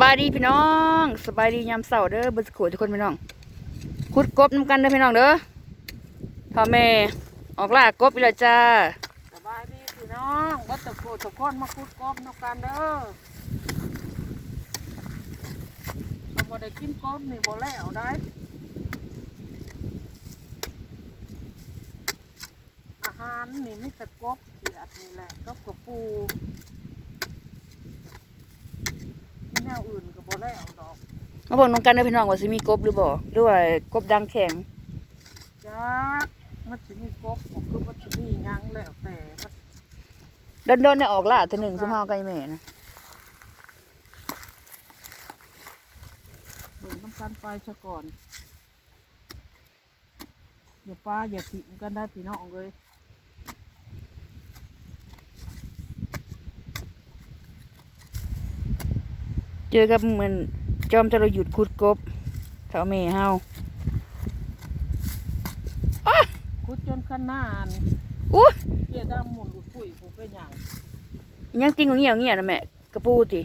บายดีพี่น้องสบายดียามเสาร์เด้อเบุญสุขทุกคนพี่น้องขุดกบน้ำกันเด้อพี่น้องเด้อพ่อแม่ออกล่ากบอีล้วจ้าสบายดีพี่น้องวัดตะโกตะก้อนมาคุดกบนกกันเด้อเอาบ่ได้กินกบนี่บ่แล้วได้อาหารนี่มีแต่กบเขียดนี่แหละกบกับปูมีแนวอื่นก็บ่แล้วดอก มาบอกน้องกันเด้อพี่น้องว่าสิมีกบหรือบ่หรือว่ากบดังแข็งจักมันสิมีกบบ่คือมันสิมีหยังแล้วแต่มันโดนๆเนี่ยออกล่าเทีหนึ่งซุมเฮาใกล้แม่นะเบิ่งน้ำกันไปซะก่อนอย่าป้าอย่าทิ้งกันได้พี่น้องเลย เจอกับเหมือนจอมจะเราหยุดขุดกบเท่าแม่เฮาคุดจนขนาดอู้เกี่ยดำหมุนอุดปุ๋ยผมเป็นอย่างยังติงเงี้ยวเงี้ยนะแม่กระปูติ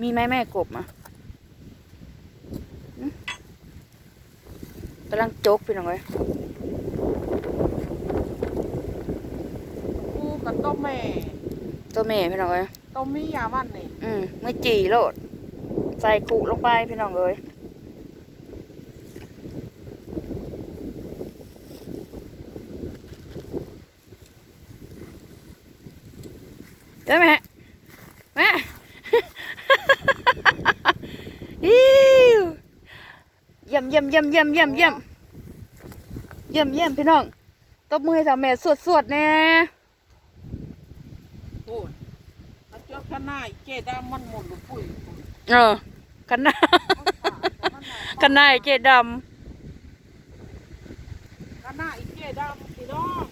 มีไหมแม่กบอะหึกำลังจกพี่น้องเอ้ยกูกับต้มแม่ตัวแม่พี่น้องเอ้ย ต้มมียามันนี่อืมไม่จีโลด ใส่ขุลงไปพี่น้องเอ้ยได้ไหมแม่อิ๊วยี่ยมยี่ยมยี่ยมยี่ยมเยี่ยมเยี่ยมเยี่ยมเยี่ยมพี่น้องตบมือให้สาวแม่สวดสวดแน่ โอ้ย มันเจ้าขนาดเกี่ยดำมันหมุนอุดปุ๋ยเออกันหน้ากันหน้าไอ้เจดขนาดอีเกี่ยดำพี่น้อง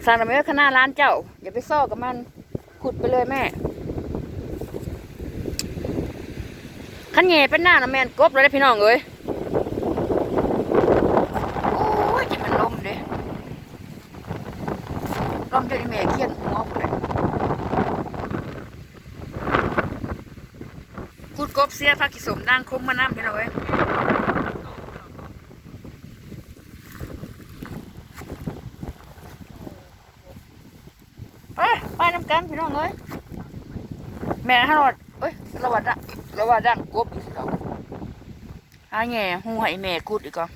ำสั่งทำไมว่าข้างหน้าร้านเจ้า อย่าไปซ่อกับมัน ขุดไปเลยแม่ขันแหน่เป็นหน้านะแมนกบเลยนะพี่น้องเอ้ยโอ้ยจะมันลมเด้ลมจนไอ้แม่เครียดหัวออกเลย ขุดกบเสียผักกิสมด่างคมมาน้ำพี่น้องเอ้ยไปไปน้ำกันพี่น้องเอ้ยแม่ฮัลโหลดเอ้ยระวัดอะระวัดดังกบอีกแล้วหาแง่หูให้แม่กูดอีกก่อน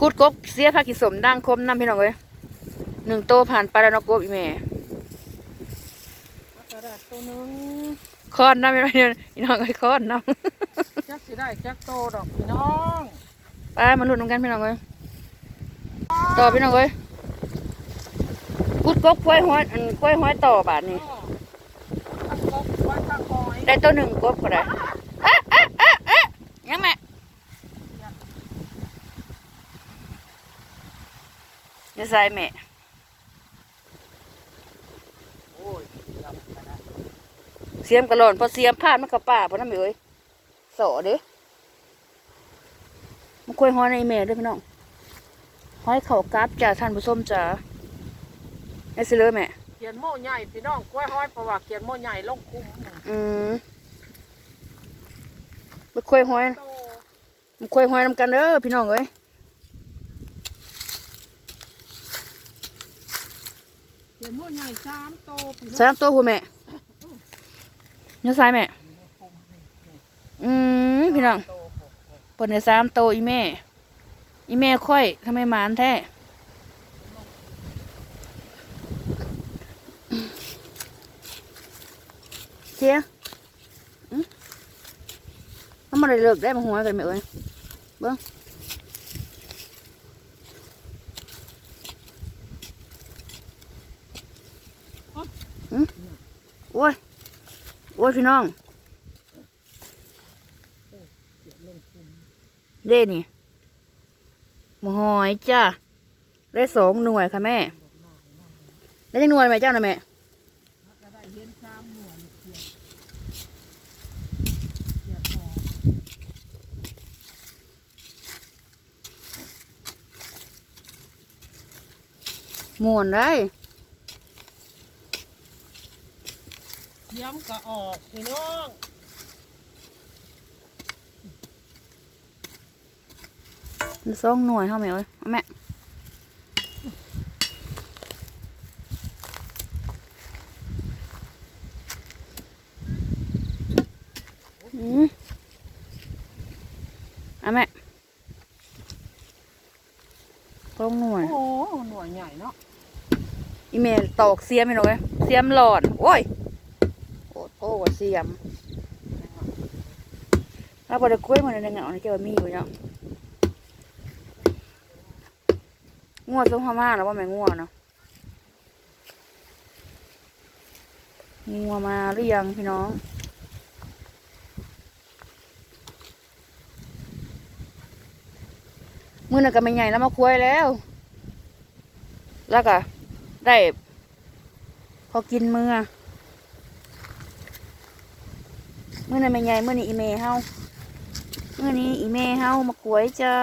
กูดกบเสียผักกิสมดังคมน้ำพี่น้องเอ้ยหนึ่งโตผ่านไปแล้วนกกบอีแม่ ตัวหนึงคอนน้ำพี่น้องพี่น้องเอ้ยคอนน้จักสิได้จักโตดอกพี่น้องำไปมาลุ้นน้ำกันพี่น้องเอ้ยต่อพี่น้องเอ้ยกูดกบกล้วยห้อยอันกล้วยห้อยต่อบาทนี่ทั้งกบไว้ทั้งหอยได้ตัวหนึ่งกบก็ได้เอ๊ะเอ๊ะเอ๊ะเอ๊ะยังแม่จะใส่แม่ โอ้ยดำขนาด เสียมกระหล่อนพอเสียมพลาดมันกับป่าพอน้ำเอ้ยสอเด้มันคุยห้อยในแม่ด้วยพี่น้องห้อยเข่ากราบจ้าท่านผู้ชมจ้าไอ้สิเลยแม่เขียนโม่ใหญ่พี่น้องกล้วยห้อยเพราะว่าเขียนโม่ใหญ่ลงคุ้มอืมมันคุยห้อยโตมันคุยห้อยนำกันเด้อพี่น้องเอ้ยเขียนโม่ใหญ่สามโตพี่น้องสามตัวหัวแม่ เนื้อซ้ายแม่ อืมพี่น้องโตเปิดในสามโตอีแม่ อีแม่ค่อยทำไมหมานแท้เชียอืมมันมาได้เลิกได้มาหัวกันไหมเอ้ยเบิ้งอืมโอ้ย โอ้ยพี่น้องเด้นี่หมหอยจ้าได้สองหน่วยค่ะแม่ ได้จังหน่วยไหมเจ้านะแม่จะได้ห็นสามหน่วยเขียนเขียนพอ ม่วนได้ เสียมก็ออกพี่น้องสองหน่วยเท่าไหมเอ้ยเอาแม่อืมเอาแม่สองหน่วย โอ้โหหน่วยใหญ่เนาะ อีเมลตอกเสียมไม่หรอกเว้ยเสียมหลอด โอ้ยโอ้โหว่า เสียมถ้าบไดกล้วยมันในเงาเนี่ยจะว่ามีอยู่เนาะงัวส้มพม่าแล้วว่าแม่งัวเนาะงัวมาหรือยังพี่น้องมือน่ะก็ไม่ใหญ่แล้วมาคุยแล้ว แล้วก็ได้พอกินมือ มื่อนั้นไม่ใหญ่เมื่อนี้อีเมเฮาเมื่อนี้อีเมเฮามากวยเจอ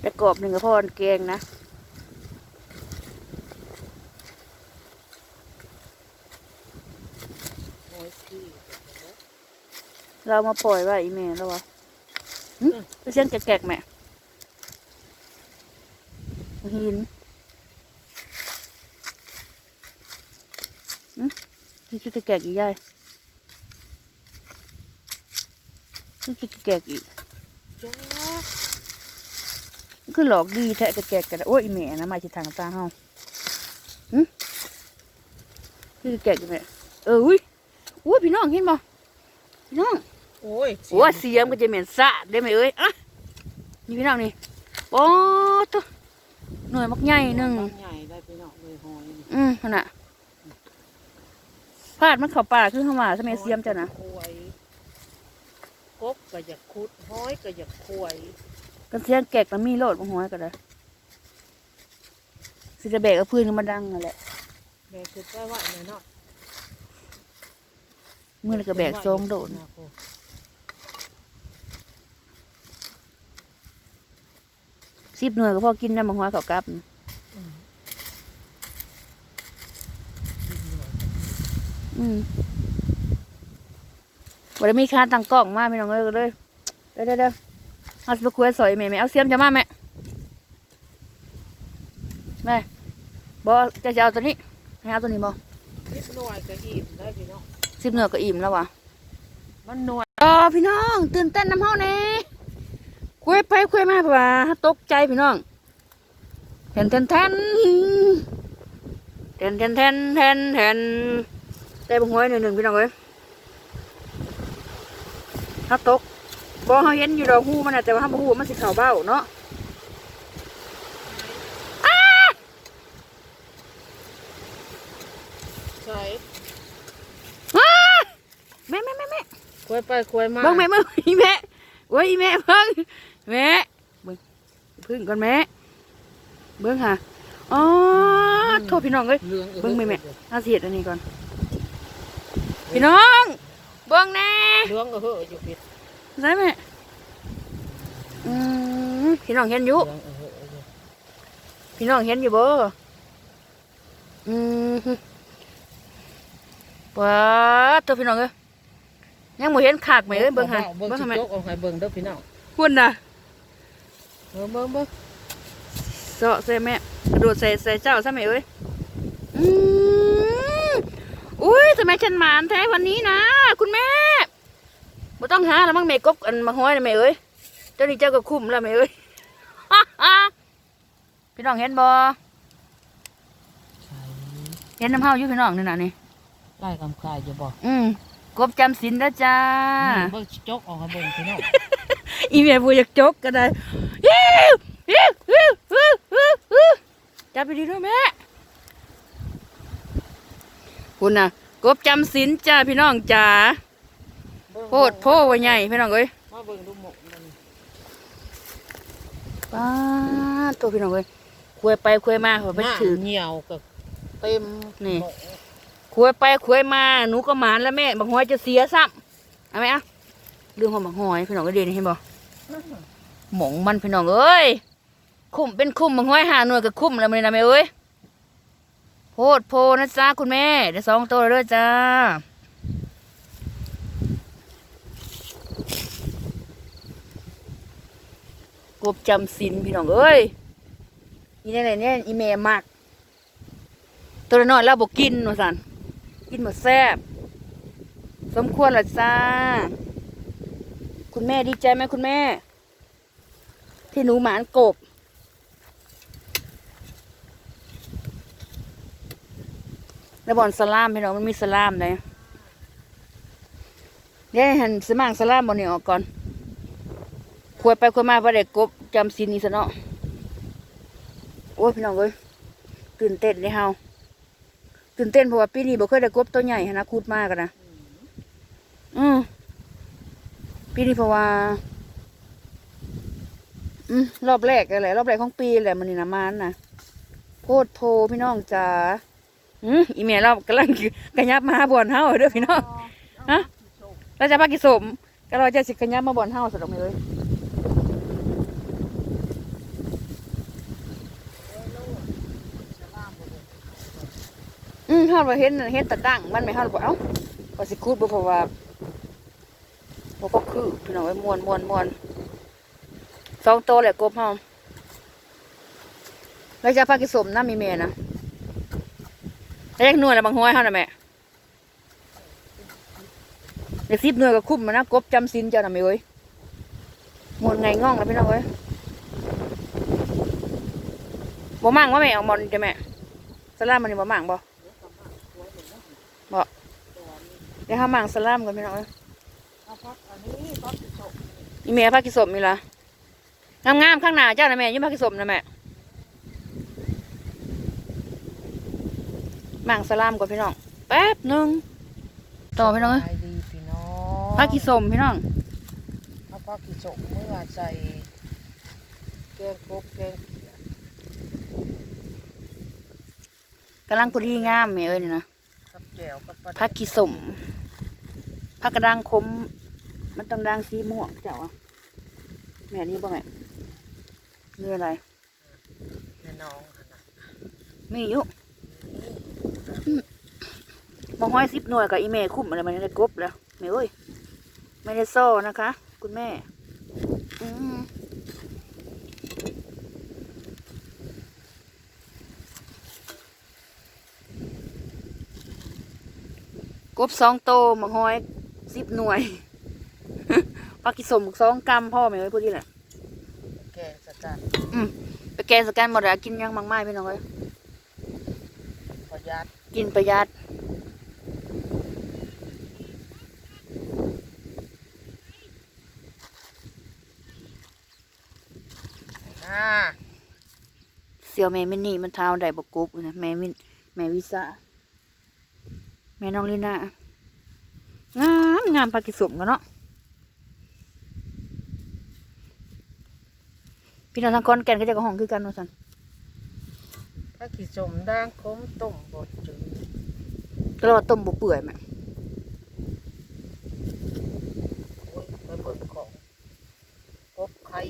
แต่กรอบหนึ่งกับพ่อนแกงนะเรามาปล่อยว่าอีเมแล้ววะหึไปเส้นแกะๆแม่หิน นี่คือแกะๆอีกย่ายนี่คือแกะๆอีกจ้าคือหลอกดีแท้แกะๆกันโอ้ยอีแม่นะมาจิทางตาเฮาหึคือแกะกันแม่เอออุ้ยอุ้ยพี่น้องเห็นบ่พี่น้องโอ้ยโอ้ยเสียมก็จะเหม็นสะได้ไหมเอ้ยอะนี่พี่น้องนี่โอ้ตัวหน่วยมักใหญ่หนึ่งใหญ่ได้พี่น้องเลยหอยนี่อืมนั่นน่ะพลาดมันเข้าป่าคือเข้ามาสมัยเสียมจ้ะนะควยกบก็อยากขุดห้อยก็อยากควยกันเสียงแกกแล้วมีโลดมาหัวก็ได้สิจะแบกเอาพื้นขึ้นมาดังนั่นแหละแม่คือไปไหวแม่เนาะมือนี่ก็แบกซองโดดนะโคสิบหน่วยก็พอกินน้ำมาหัวเขากลับ อืมบ่ไดมีค่าตั้งกล้องมาพี่น้องเอ้เลยเด้อเด้อเอาสิไปคุยสอยแม่แม่เอาเสียมจะมาแม่แม่บ่จะจะเอาตัวนี้ให้เอาตัวนี้บ่สิบหน่วยก็อิ่มได้พี่น้องสิบหน่วยก็อิ่มแล้ววะมันหน่วยอ๋อพี่น้อง ตื่นเต้นน้ำห้องนี่คุยไปคุยมาป่ะตกใจพี่น้องเห็นเทนแทนเทนเทนเทนเทนเทน แต่บางหวยหนึ่งหนึ่งพี่น้องเอ้ยถ้าตกบ่เฮาเห็นอยู่ดอกหูมันน่ะแต่ว่าเฮาบ่ฮู้ว่ามันสิเข้าเบ้าเนาะอ้าใช่อ้าแม่แม่แม่แม่ควยไปควยมาเบิ่งแม่เบิ่งอีแม่โอ้ยอีแม่เบิ่งแม่เบิ่งพึ่งก่อนแม่เบิ่งค่ะอ๋อโทษพี่น้องเอ้ยเหลืองเบิ่งแม่แม่เอาสิเฮ็ดอันนี้ก่อน พี่น้องเบิ่งแน่เหลืองเออเฮ้ออยู่ผิดใช่ไหมอืมพี่น้องเห็นอยู่เหลืองเออเฮ้ออยู่ พี่น้องเห็นอยู่บ่อืมว้าตัวพี่น้องเอ้ยยังบ่เห็นขากไหมเอ้ยเบิ่งให้เบิ่งเบิ่งสิให้แม่ยกเอาให้เบิ่งเด้อพี่น้องหุ่นน่ะเบิ่งเบิ่งเบิ่งเสาะใส่แม่กระโดดใส่ใส่เจ้าใช่ไหมเอ้ยอืม อุ้ยทำไมฉันหมานแท้วันนี้นะ คุณแม่บ่ต้องหาแล้วมั้งแม่กบอันมาห้อยนะแม่เอ้ยเจ้านี่เจ้าก็คุ้มแล้วแม่เอ้ยพี่น้องเห็นบ่ใช่เห็นน้ำเฮาอยู่พี่น้องนี่น่ะนี่ไล่กำกายอยู่บ่อืมกบจำศีลแล้วจ้านี่เบิ่งจกเอาให้เบิ่งพี่น้องอีเมียบูอยากจกก็ได้ฮิวฮิวฮิวฮิวฮิวฮิวจับไปดีด้วยแม่ คุณน่ะ กบจำศีลจ้าพี่น้องจ้าเบิ่งโพดโพว่าใหญ่พี่น้องเอ้ยมาเบิ่งดูหมกมันป้าดตัวพี่น้องเอ้ยคุยไปคุยมาเขาไปถือน้ำเหี่ยวก็เต็มนี่หมกคุยไปคุยมาหนูก็หมานแล้วแม่บักหอยจะเสียซ้ำเอาไหมอะเรื่องของบักหอยพี่น้องก็เดียวนี่เห็นบ่หมองมันพี่น้องเอ้ยคุ้มเป็นคุ้มบักหอยหาหน่วยก็คุ้มแล้วมันนะแม่เอ้ย โพดโพนะจ้าคุณแม่เดี๋ยวสองตัวเลยเด้อจ้ากบจำสินพี่น้องเอ้ยอีนี่ไหนเนี่ยอีเมมาก ตัวน้อยๆแล้วบอกกินว่าสันกินหมดแซ่บสมควรละจ้า คุณแม่ดีใจไหมคุณแม่ ที่หนูหมานกบ แล้วบอนสลามพี่น้องมันมีสลามเลยเดี๋ยวห้หันสมางสลามบอนนี้ออกก่อนควรไปควรมาพระเด็กกบจำสินนี้ซะเนาะโอ้ยพี่น้องเอ้ยตื่นเต้นเลยเฮาตื่นเต้นเพราะว่าปีนี้บ่เคยได้กบตัวใหญ่นะคูดมากกันนะอืมปีนี้เพราะว่า อืมรอบแรกอะไรรอบแรกของปีแหละมันนี่นะมันนะโคตรโพพี่น้องจ๋า อืมอีเมลเรากำลังกระยับมาหาบ่อนเฮาเด้อพี่น้องฮะเราจะพากิสมก็เราจะสิกระยับมาบ่อนเฮาสะดอกไหมเลยอืมเฮาบ่เห็นเห็นแตะดังมันไม่เฮาบ่เอ้าว่าสิคูดบ่เพราะว่าบ่ก็คือพี่น้องไอ้ยม่วนม่วนม่วนสองโตวแหละกบเฮาเราจะพากิสมน้ำมีเมนะ แล้วยังหน่วยละบางห้อยเฮาน่ะแม่เด็กสิบหน่วยก็คุ้มมานะกบจำสินเจ้าหน่ะไม่เว้ยหมดไงง่องแล้วพี่น้องเว้ยบ่มั่งว่าแม่เอามอนจะแม่สลามมันนี่บ่มั่งบ่บ่เดี๋ยวห้ามั่งสลามกันพี่น้องเอ้ยเอาพักอันนี้พักที่สองอีเมียพากิสมมีละงามๆข้างหน้าเจ้านะแม่ยิ่งพากิสมนะแม่ มั่งสลามก่อนพี่น้องแป๊บหนึงต่อพี่น้องเอ้ยสบายดีพี่น้องพากิสมพี่น้องเอาพักที่สองเมื่อใส่แกงกบแกงเขียดกำลังพอดีงามแม่เอ้ยนี่นะกับแจ่วกับปลาผักขี้สมผักกระด้างคม มันต้องด่างสีม่วงเจ้าอะแม่นี่บ่แม่นี่อะไรแม่น้องหั่นน่ะมีอยู่อืม มาห้อยสิบหน่วยกับอีเมคุ้มอะไรมันได้กบแล้วแม่เอ้ยไม่ได้โซ่นะคะ คุณแม่อืมกบสองโตมาห้อยสิบหน่วยปลากิสมสองกรัมพ่อแม่เอ้ยพูดดีแหละแกงสกัดไปแกงสแกนหมดแล้วกินยังมากไม้พี่น้องเอ้ยประหยัดกินประหยัด อ่า เสี่ ยวแม่มินนี่มันเท้าได้บกบอยู่นะแม่มินแม่วิสาแม่น้องลีน่างามงามปลากิสมกันเนาะพี่น้องทางคอนแก่นก็จะกระห้องคือกันว่าสันพักที่สมด่างคมต้มบดจืดก็เราว่าต้มบเปื่อยแม่ โอ้ยไปเปิดของ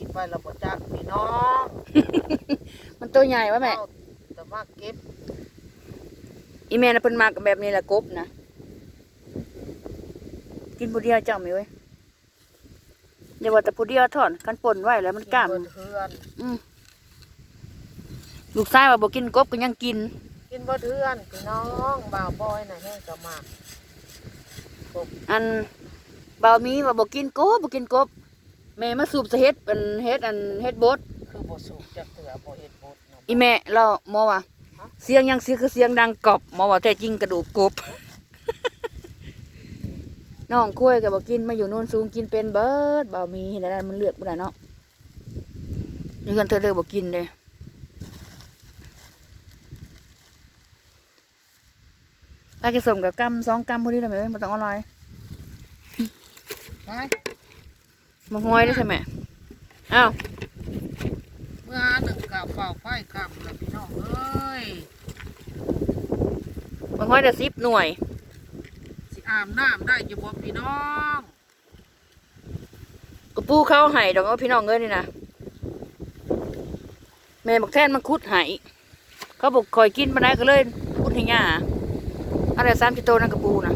กบไข่ไประบจักพี่น้องมันตัวใหญ่วะแม่เอาแต่ว่าเก็บอีแม่น่ะเพิ่นมากับแบบนี้แหละกบนะกินผู้เดียวเจ้าไหมเว้ยเดี๋ยวว่าแต่ผู้เดียวถอนกันป่นไว้แล้วมันกล้ามเบิดเฮือนอืมลูกชายว่าบ่กินกบก็ยังกิน กินเบิดเฮือนพี่น้องบ่าวบอยน่ะแห้งจะมากอันบ่าวมีว่าบ่กินกบบ่กินกบ แม่มาสูบสะเฮ็ดอันเฮ็ดอันเฮ็ดบดคือบ่สูบจักเถื่อบ่เฮ็ดบดเนาะอีแม่เราหมอว่าเสียงยังเสียคือเสียงดังกรอบหมอว่าแต่จริงกระดูกกบน้องคุยก็บ่กินมาอยู่โน่นสูงกินเป็นเบิดบ่าวมีเห็นแล้วมันเลือดบ่ได้เนาะนี่กันเธอเลยบ่กินเด้ถ้าจะส่งกับกำสองกำพอดีเลยไหมบ่ต้องเอร่อยไป มาห้อยได้ใช่ไหมอ้าวเมื่อหนึ่งกับเฝ้าไฟกับแล้วพี่น้องเอ้ยมาห้อยได้สิบหน่วยสิอาบน้ำได้อยู่บ่พี่น้องกระปูเข้าไห้ดอกเอาพี่น้องเอ้ยนี่นะแม่บักแท่นมันคุดไห้เขาบอกคอยกินมาได้ก็เลยพูดให้ย่าอะไรสามจิโตนั่นกระปูนะ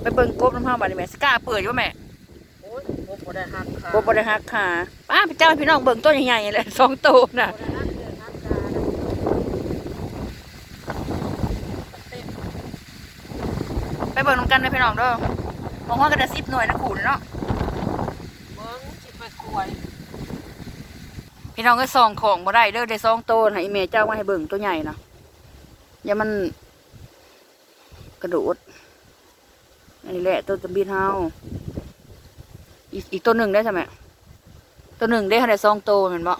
ไป เบิ่งกบน้ำห้าบาดนี่แม่สกล้าเปิดอยู่แม่โอ้ยผมบ่ได้หักค่ะกบบ่ได้ฮักค่ะป้าพี่เจ้าพี่น้องเบิ่งต้นใหญ่ๆแหละสองโตน่ะบ่ได้หักเดือนหักตาเต็มไปเบิ่งนำกันนะพี่น้องเด้อมองว่ากันได้สิบหน่วยนะขู่เนาะเบิ่งสิไปกล้วยพี่น้องก็ซองของบ่ได้เด้อได้ซองโตนะอีเมเจ้ามาให้เบิ่งตัวใหญ่นะอย่ามันกระโดดอั นนี้แหละตัวตะบินเฮาอีกอีกตัวหนึ่งได้ใช่ไหมตัวหนึ่งได้ขนาดซองโตแมันบ่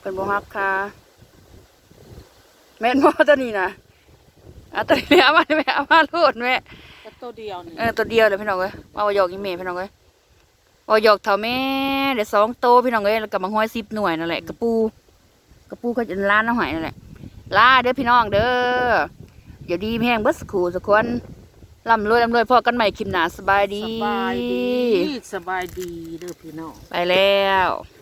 เป็นบ่ฮักค่ะแม่นบ่ตัวนี้นะอะตัวนี้แม่เอามาแม่เอามาโลดแม่ก็ตัวเดียวนี่เออตัวเดียวเลยพี่น้องเอ้ยเอาหยอกอีเมพี่น้องเอ้ย เอาหยอกเท่าแม่เดี๋ยวสองโตพี่น้องเอ้ยแล้วก็มาห้อยสิบหน่วยนั่นแหละกระปูกระปูก็จะล้านน้ำหอยนั่นแหละลาเด้อพี่น้องเด้อเดี๋ยวดีแพงเบิดสกครูสักคนร่ำรวยร่ำรวยพอกันใหม่คลิปหน้าสบายดี สบายดี สบายดีเด้อพี่น้อง ไปแล้วส